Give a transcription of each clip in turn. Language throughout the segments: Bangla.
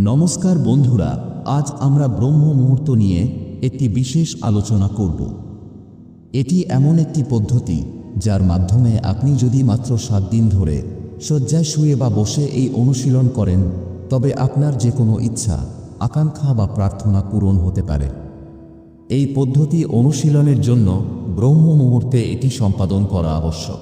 নমস্কার বন্ধুরা, আজ আমরা ব্রহ্ম মুহূর্ত নিয়ে একটি বিশেষ আলোচনা করব। এটি এমন একটি পদ্ধতি, যার মাধ্যমে আপনি যদি মাত্র সাত দিন ধরে শয্যায় শুয়ে বা বসে এই অনুশীলন করেন, তবে আপনার যে কোনো ইচ্ছা, আকাঙ্ক্ষা বা প্রার্থনা পূরণ হতে পারে। এই পদ্ধতি অনুশীলনের জন্য ব্রহ্ম মুহূর্তে এটি সম্পাদন করা আবশ্যক।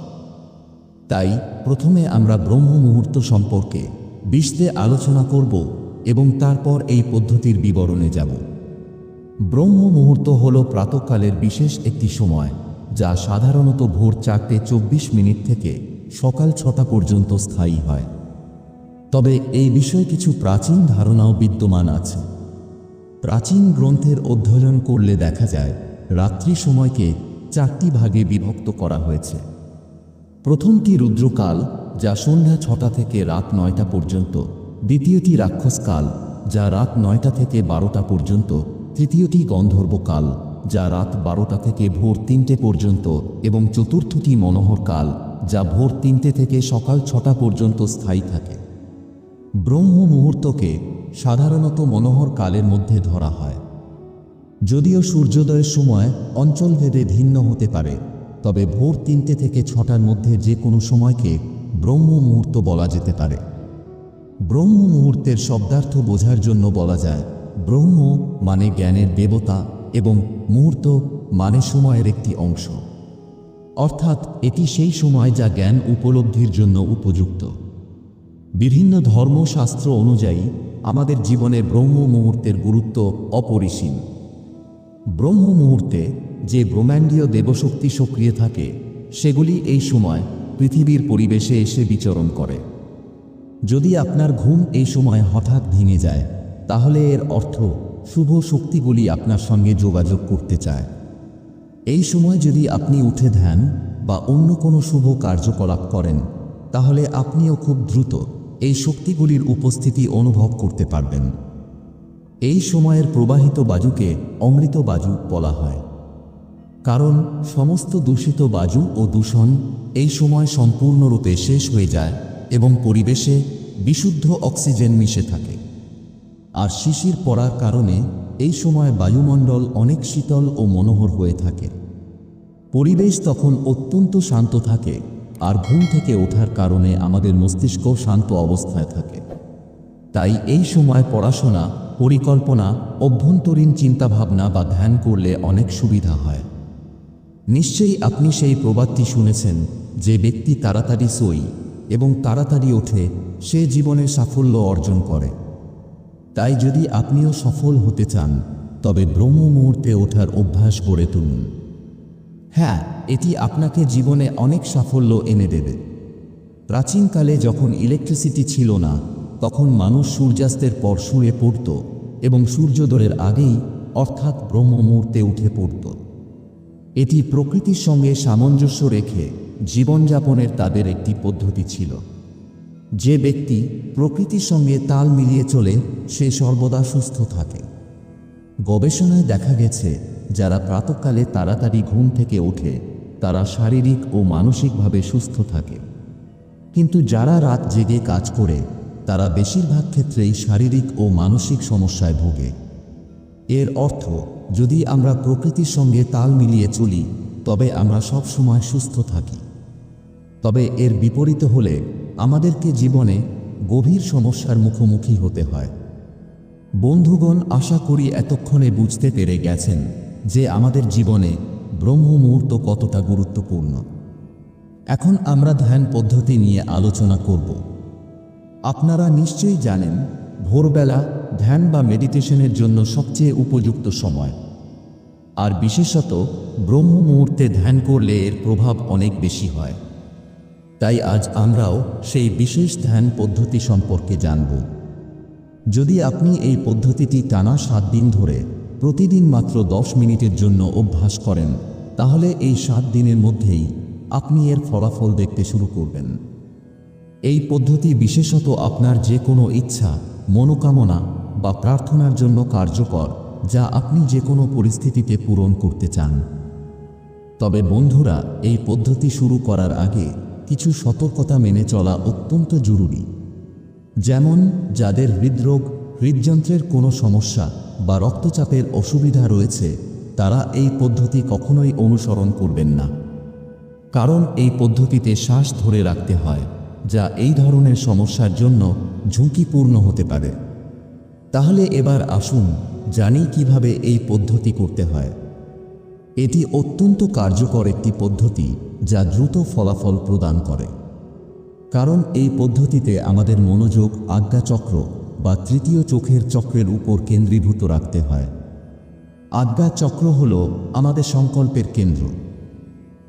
তাই প্রথমে আমরা ব্রহ্ম মুহূর্ত সম্পর্কে বিশদে আলোচনা করব এবং তারপর এই পদ্ধতির বিবরণে যাব। ব্রহ্ম মুহূর্ত হল প্রাতকালের বিশেষ একটি সময়, যা সাধারণত ভোর চারটে চব্বিশ মিনিট থেকে সকাল ছটা পর্যন্ত স্থায়ী হয়। তবে এই বিষয়ে কিছু প্রাচীন ধারণাও বিদ্যমান আছে। প্রাচীন গ্রন্থের অধ্যয়ন করলে দেখা যায়, রাত্রি সময়কে চারটি ভাগে বিভক্ত করা হয়েছে। প্রথমটি রুদ্রকাল, যা সন্ধ্যা ছটা থেকে রাত নয়টা পর্যন্ত দ্বিতীয়টি রাক্ষসকাল, যা রাত নয়টা থেকে বারোটা পর্যন্ত। তৃতীয়টি গন্ধর্বকাল, যা রাত বারোটা থেকে ভোর তিনটে পর্যন্ত। এবং চতুর্থটি মনোহর কাল যা ভোর তিনটে থেকে সকাল ছটা পর্যন্ত স্থায়ী থাকে। ব্রহ্ম মুহূর্তকে সাধারণত মনোহর কালের মধ্যে ধরা হয়। যদিও সূর্যোদয়ের সময় অঞ্চলভেদে ভিন্ন হতে পারে, তবে ভোর তিনটে থেকে ছটার মধ্যে যে কোনো সময়কে ব্রহ্ম মুহূর্ত বলা যেতে পারে। ব্রহ্ম মুহূর্তের শব্দার্থ বোঝার জন্য বলা যায়, ব্রহ্ম মানে জ্ঞানের দেবতা এবং মুহূর্ত মানে সময়ের একটি অংশ। অর্থাৎ এটি সেই সময় যা জ্ঞান উপলব্ধির জন্য উপযুক্ত। বিভিন্ন ধর্মশাস্ত্র অনুযায়ী, আমাদের জীবনে ব্রহ্ম মুহূর্তের গুরুত্ব অপরিসীম। ব্রহ্ম মুহূর্তে যে ব্রহ্মাণ্ডীয় দেবশক্তি সক্রিয় থাকে, সেগুলি এই সময় পৃথিবীর পরিবেশে এসে বিচরণ করে। যদি আপনার ঘুম এই সময় হঠাৎ ভেঙে যায়, তাহলে এর অর্থ শুভ শক্তিগুলি আপনার সঙ্গে যোগাযোগ করতে চায়। এই সময় যদি আপনি উঠে ধ্যান বা অন্য কোনো শুভ কার্যকলাপ করেন, তাহলে আপনিও খুব দ্রুত এই শক্তিগুলির উপস্থিতি অনুভব করতে পারবেন। এই সময়ের প্রবাহিত বাজুকে অমৃত বাজু বলা হয়। কারণ সমস্ত দূষিত বাজু ও দূষণ এই সময় সম্পূর্ণরূপে শেষ হয়ে যায় এবং পরিবেশে বিশুদ্ধ অক্সিজেন মিশে থাকে। আর শিশির পড়ার কারণে এই সময় বায়ুমণ্ডল অনেক শীতল ও মনোহর হয়ে থাকে। পরিবেশ তখন অত্যন্ত শান্ত থাকে আর ঘুম থেকে ওঠার কারণে আমাদের মস্তিষ্ক শান্ত অবস্থায় থাকে। তাই এই সময় পড়াশোনা, পরিকল্পনা, অভ্যন্তরীণ চিন্তাভাবনা বা ধ্যান করলে অনেক সুবিধা হয়। নিশ্চয়ই আপনি সেই প্রবাদটি শুনেছেন যে ব্যক্তি তাড়াতাড়ি সই এবং তাড়াতাড়ি ওঠে, সে জীবনে সাফল্য অর্জন করে। তাই যদি আপনিও সফল হতে চান, তবে ব্রহ্ম মুহূর্তে ওঠার অভ্যাস গড়ে তুলুন। হ্যাঁ এটি আপনাকে জীবনে অনেক সাফল্য এনে দেবে। প্রাচীনকালে যখন ইলেকট্রিসিটি ছিল না, তখন মানুষ সূর্যাস্তের পর শুয়ে পড়ত এবং সূর্যোদয়ের আগেই অর্থাৎ ব্রহ্ম মুহূর্তে উঠে পড়ত। এটি প্রকৃতির সঙ্গে সামঞ্জস্য রেখে জীবনযাপনের তাদের একটি পদ্ধতি ছিল। যে ব্যক্তি প্রকৃতির সঙ্গে তাল মিলিয়ে চলে, সে সর্বদা সুস্থ থাকে। গবেষণায় দেখা গেছে, যারা প্রাতকালে তাড়াতাড়ি ঘুম থেকে ওঠে, তারা শারীরিক ও মানসিকভাবে সুস্থ থাকে। কিন্তু যারা রাত জেগে কাজ করে, তারা বেশিরভাগ ক্ষেত্রেই শারীরিক ও মানসিক সমস্যায় ভোগে। এর অর্থ, যদি আমরা প্রকৃতির সঙ্গে তাল মিলিয়ে চলি তবে আমরা সব সময় সুস্থ থাকি। তবে এর বিপরীত হলে আমাদেরকে জীবনে গভীর সমস্যার মুখোমুখি হতে হয়। বন্ধুগণ, আশা করি এতক্ষণে বুঝতে পেরে গেছেন যে আমাদের জীবনে ব্রহ্ম মুহূর্ত কতটা গুরুত্বপূর্ণ। এখন আমরা ধ্যান পদ্ধতি নিয়ে আলোচনা করব। আপনারা নিশ্চয়ই জানেন, ভোরবেলা ধ্যান বা মেডিটেশনের জন্য সবচেয়ে উপযুক্ত সময়। আর বিশেষত ব্রহ্ম মুহূর্তে ধ্যান করলে এর প্রভাব অনেক বেশি হয়। তাই আজ আমরাও সেই বিশেষ ধ্যান পদ্ধতি সম্পর্কে জানব। যদি আপনি এই পদ্ধতিটি টানা সাত দিন ধরে প্রতিদিন মাত্র দশ মিনিটের জন্য অভ্যাস করেন, তাহলে এই সাত দিনের মধ্যেই আপনি এর ফলাফল দেখতে শুরু করবেন। এই পদ্ধতি বিশেষত আপনার যে কোনো ইচ্ছা, মনোকামনা বা প্রার্থনার জন্য কার্যকর, যা আপনি যে কোনো পরিস্থিতিতে পূরণ করতে চান। তবে বন্ধুরা, এই পদ্ধতি শুরু করার আগে কিছু সতর্কতা মেনে চলা অত্যন্ত জরুরি। যেমন, যাদের হৃদরোগ, হৃদযন্ত্রের কোনো সমস্যা বা রক্তচাপের অসুবিধা রয়েছে, তারা এই পদ্ধতি কখনোই অনুসরণ করবেন না। কারণ, এই পদ্ধতিতে শ্বাস ধরে রাখতে হয়, যা এই ধরনের সমস্যার জন্য ঝুঁকিপূর্ণ হতে পারে। তাহলে এবার আসুন জানি কীভাবে এই পদ্ধতি করতে হয়। এটি অত্যন্ত কার্যকর একটি পদ্ধতি যা দ্রুত ফলাফল প্রদান করে। কারণ এই পদ্ধতিতে আমাদের মনোযোগ, আজ্ঞাচক্র বা তৃতীয় চোখের চক্রের উপর কেন্দ্রীভূত রাখতে হয়। আজ্ঞাচক্র হল আমাদের সংকল্পের কেন্দ্র।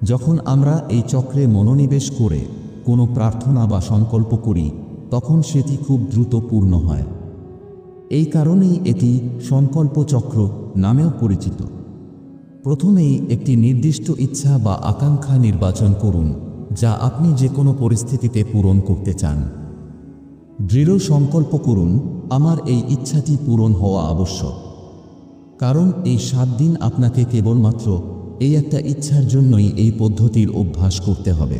যখন আমরা এই চক্রে মনোনিবেশ করে কোনো প্রার্থনা বা সংকল্প করি, তখন সেটি খুব দ্রুত পূর্ণ হয়। এই কারণেই এটি সংকল্প চক্র নামেও পরিচিত। প্রথমেই একটি নির্দিষ্ট ইচ্ছা বা আকাঙ্ক্ষা নির্বাচন করুন, যা আপনি যে কোনো পরিস্থিতিতে পূরণ করতে চান। দৃঢ় সংকল্প করুন, আমার এই ইচ্ছাটি পূরণ হওয়া আবশ্যক। কারণ এই সাত দিন আপনাকে কেবলমাত্র এই একটা ইচ্ছার জন্যই এই পদ্ধতির অভ্যাস করতে হবে।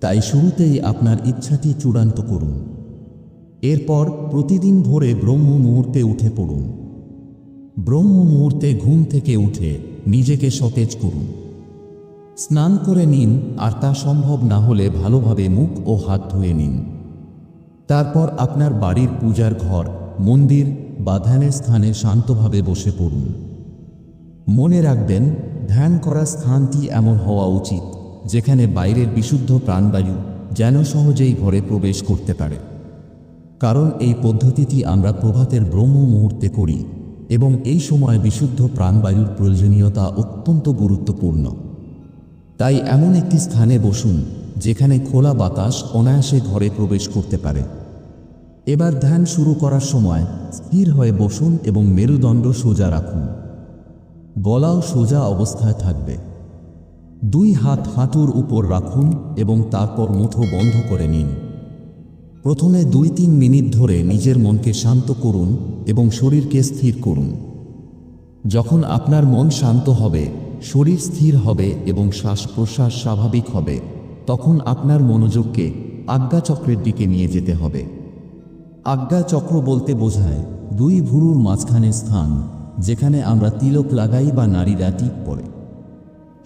তাই শুরুতেই আপনার ইচ্ছাটি চূড়ান্ত করুন। এরপর প্রতিদিন ভোরে ব্রহ্ম মুহূর্তে উঠে পড়ুন। ব্রহ্ম মুহূর্তে ঘুম থেকে উঠে নিজেকে সতেজ করুন। স্নান করে নিন আর তা সম্ভব না হলে ভালোভাবে মুখ ও হাত ধুয়ে নিন। তারপর আপনার বাড়ির পূজার ঘর, মন্দির বা ধ্যানের স্থানে শান্তভাবে বসে পড়ুন। মনে রাখবেন, ধ্যান করার স্থানটি এমন হওয়া উচিত, যেখানে বাইরের বিশুদ্ধ প্রাণবায়ু যেন সহজেই ঘরে প্রবেশ করতে পারে। কারণ এই পদ্ধতিটি আমরা প্রভাতের ব্রহ্ম মুহূর্তে করি। এবং এই সময় বিশুদ্ধ প্রাণবায়ুর প্রয়োজনীয়তা অত্যন্ত গুরুত্বপূর্ণ। তাই এমন একটি স্থানে বসুন, যেখানে খোলা বাতাস অনায়াসে ঘরে প্রবেশ করতে পারে। এবার ধ্যান শুরু করার সময় স্থির হয়ে বসুন এবং মেরুদণ্ড সোজা রাখুন। গলাও সোজা অবস্থায় থাকবে। দুই হাত হাঁটুর উপর রাখুন এবং তারপর মুঠো বন্ধ করে নিন। প্রথমে দুই তিন মিনিট ধরে নিজের মনকে শান্ত করুন এবং শরীরকে স্থির করুন। যখন আপনার মন শান্ত হবে, শরীর স্থির হবে এবং শ্বাস প্রশ্বাস স্বাভাবিক হবে, তখন আপনার মনোযোগকে আজ্ঞাচক্রের দিকে নিয়ে যেতে হবে। আজ্ঞাচক্র বলতে বোঝায় দুই ভুরুর মাঝখানে স্থান, যেখানে আমরা তিলক লাগাই বা নারীরা টিপ পড়ে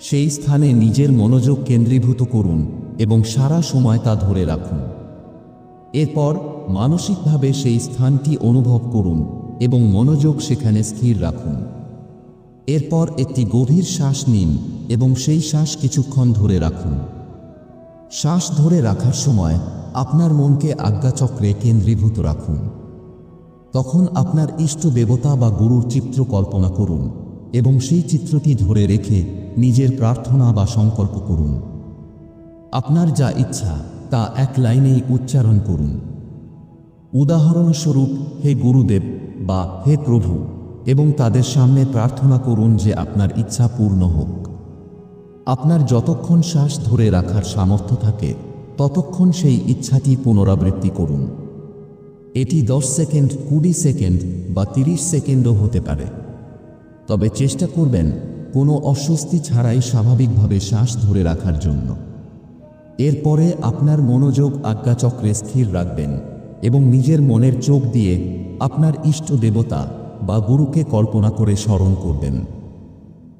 সেই স্থানে নিজের মনোযোগ কেন্দ্রীভূত করুন এবং সারা সময় তা ধরে রাখুন। এরপর মানসিকভাবে সেই স্থানটি অনুভব করুন এবং মনোযোগ সেখানে স্থির রাখুন। এরপর একটি গভীর শ্বাস নিন এবং সেই শ্বাস কিছুক্ষণ ধরে রাখুন। শ্বাস ধরে রাখার সময় আপনার মনকে আজ্ঞাচক্রে কেন্দ্রীভূত রাখুন। তখন আপনার ইষ্ট দেবতা বা গুরুর চিত্র কল্পনা করুন এবং সেই চিত্রটি ধরে রেখে নিজের প্রার্থনা বা সংকল্প করুন। আপনার যা ইচ্ছা তা এক লাইনেই উচ্চারণ করুন। উদাহরণস্বরূপ, হে গুরুদেব বা হে প্রভু, এবং তাদের সামনে প্রার্থনা করুন যে আপনার ইচ্ছা পূর্ণ হোক। আপনার যতক্ষণ শ্বাস ধরে রাখার সামর্থ্য থাকে, ততক্ষণ সেই ইচ্ছাটি পুনরাবৃত্তি করুন। এটি দশ সেকেন্ড, কুড়ি সেকেন্ড বা তিরিশ সেকেন্ডও হতে পারে। তবে চেষ্টা করবেন কোনো অস্বস্তি ছাড়াই স্বাভাবিকভাবে শ্বাস ধরে রাখার জন্য। এরপরে আপনার মনোযোগ আজ্ঞাচক্রে স্থির রাখবেন এবং নিজের মনের চোখ দিয়ে আপনার ইষ্ট দেবতা বা গুরুকে কল্পনা করে স্মরণ করবেন।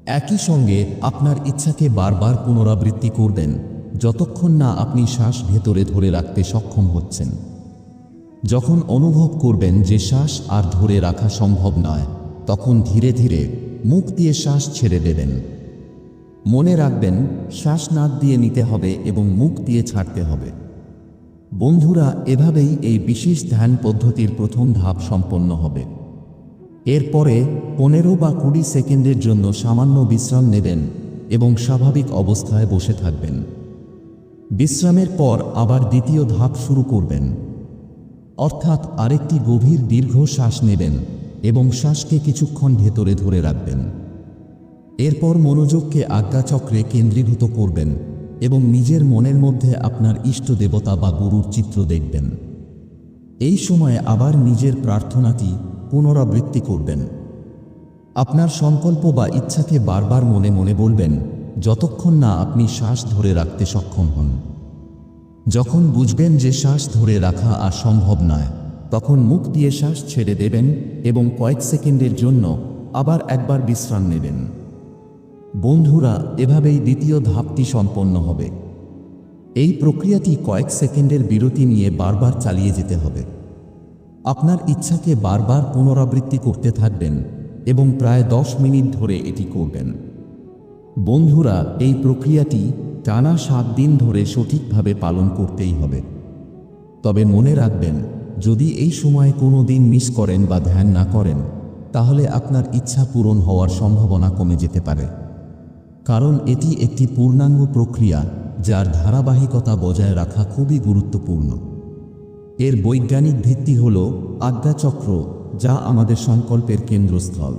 একই সঙ্গে আপনার ইচ্ছাকে বারবার পুনরাবৃত্তি করবেন যতক্ষণ না আপনি শ্বাস ভেতরে ধরে রাখতে সক্ষম হচ্ছেন। যখন অনুভব করবেন যে শ্বাস আর ধরে রাখা সম্ভব নয়, তখন ধীরে ধীরে মুখ দিয়ে শ্বাস ছেড়ে দেবেন। মনে রাখবেন, শ্বাস নাক দিয়ে নিতে হবে এবং মুখ দিয়ে ছাড়তে হবে। বন্ধুরা, এভাবেই এই বিশেষ ধ্যান পদ্ধতির প্রথম ধাপ সম্পন্ন হবে। এরপরে পনেরো বা কুড়ি সেকেন্ডের জন্য সামান্য বিশ্রাম নেবেন এবং স্বাভাবিক অবস্থায় বসে থাকবেন। বিশ্রামের পর আবার দ্বিতীয় ধাপ শুরু করবেন। অর্থাৎ আরেকটি গভীর দীর্ঘ শ্বাস নেবেন এবং শ্বাসকে কিছুক্ষণ ভেতরে ধরে রাখবেন। এরপর মনোযোগকে আজ্ঞাচক্রে কেন্দ্রীভূত করবেন এবং নিজের মনের মধ্যে আপনার ইষ্ট দেবতা বা গুরুর চিত্র দেখবেন। এই সময়ে আবার নিজের প্রার্থনাটি পুনরাবৃত্তি করবেন। আপনার সংকল্প বা ইচ্ছাকে বারবার মনে মনে বলবেন, যতক্ষণ না আপনি শ্বাস ধরে রাখতে সক্ষম হন। যখন বুঝবেন যে শ্বাস ধরে রাখা আর সম্ভব নয়, তখন মুখ দিয়ে শ্বাস ছেড়ে দেবেন এবং কয়েক সেকেন্ডের জন্য আবার একবার বিশ্রাম নেবেন। বন্ধুরা, এভাবেই দ্বিতীয় ধাপটি সম্পন্ন হবে। এই প্রক্রিয়াটি কয়েক সেকেন্ডের বিরতি নিয়ে বারবার চালিয়ে যেতে হবে। আপনার ইচ্ছাকে বারবার পুনরাবৃত্তি করতে থাকবেন এবং প্রায় দশ মিনিট ধরে এটি করবেন। বন্ধুরা, এই প্রক্রিয়াটি টানা সাত দিন ধরে সঠিকভাবে পালন করতেই হবে। তবে মনে রাখবেন, যদি এই সময়ে কোনো দিন মিস করেন বা ধ্যান না করেন, তাহলে আপনার ইচ্ছা পূরণ হওয়ার সম্ভাবনা কমে যেতে পারে। কারণ এটি একটি পূর্ণাঙ্গ প্রক্রিয়া যার ধারাবাহিকতা বজায় রাখা খুবই গুরুত্বপূর্ণ। এর বৈজ্ঞানিক ভিত্তি হল আজ্ঞাচক্র, যা আমাদের সংকল্পের কেন্দ্রস্থল।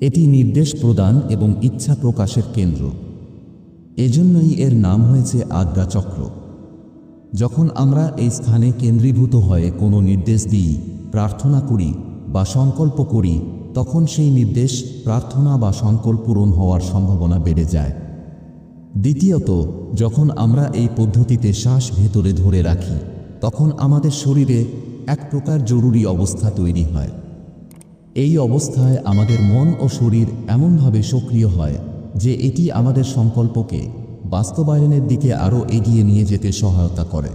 এটি নির্দেশ প্রদান এবং ইচ্ছা প্রকাশের কেন্দ্র। এজন্যই এর নাম হয়েছে আজ্ঞাচক্র। যখন আমরা এই স্থানে কেন্দ্রীভূত হয়ে কোনো নির্দেশ দিই, প্রার্থনা করি বা সংকল্প করি, তখন সেই নির্দেশ, প্রার্থনা বা সংকল্প পূরণ হওয়ার সম্ভাবনা বেড়ে যায়। দ্বিতীয়ত, যখন আমরা এই পদ্ধতিতে শ্বাস ভেতরে ধরে রাখি, তখন আমাদের শরীরে এক প্রকার জরুরি অবস্থা তৈরি হয়। এই অবস্থায় আমাদের মন ও শরীর এমনভাবে সক্রিয় হয় যে এটি আমাদের সংকল্পকে বাস্তবায়নের দিকে আরও এগিয়ে নিয়ে যেতে সহায়তা করে।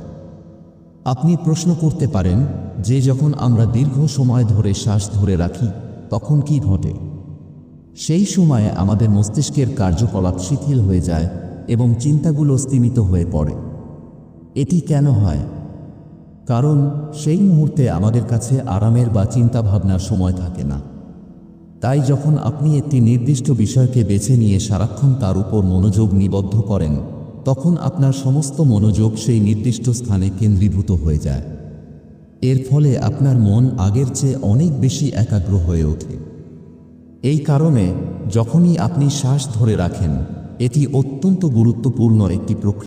আপনি প্রশ্ন করতে পারেন, যে যখন আমরা দীর্ঘ সময় ধরে শ্বাস ধরে রাখি, তখন কি ঘটে? সেই সময়ে আমাদের মস্তিষ্কের কার্যকলাপ শিথিল হয়ে যায় এবং চিন্তাগুলো স্তীমিত হয়ে পড়ে। এটি কেন হয়? কারণ সেই মুহূর্তে আমাদের কাছে আরামের বা চিন্তাভাবনার সময় থাকে না। তাই যখন আপনি একটি নির্দিষ্ট বিষয়কে বেছে নিয়ে সারাক্ষণ তার উপর মনোযোগ নিবদ্ধ করেন তখন আপনার সমস্ত মনোযোগ সেই নির্দিষ্ট স্থানে কেন্দ্রীভূত হয়ে যায়। এর ফলে আপনার মন আগের চেয়ে অনেক বেশি একাগ্র হয়ে ওঠে। এই কারণে যখনই আপনি শ্বাস ধরে রাখেন, এটি অত্যন্ত গুরুত্বপূর্ণ একটি প্রক্রিয়া।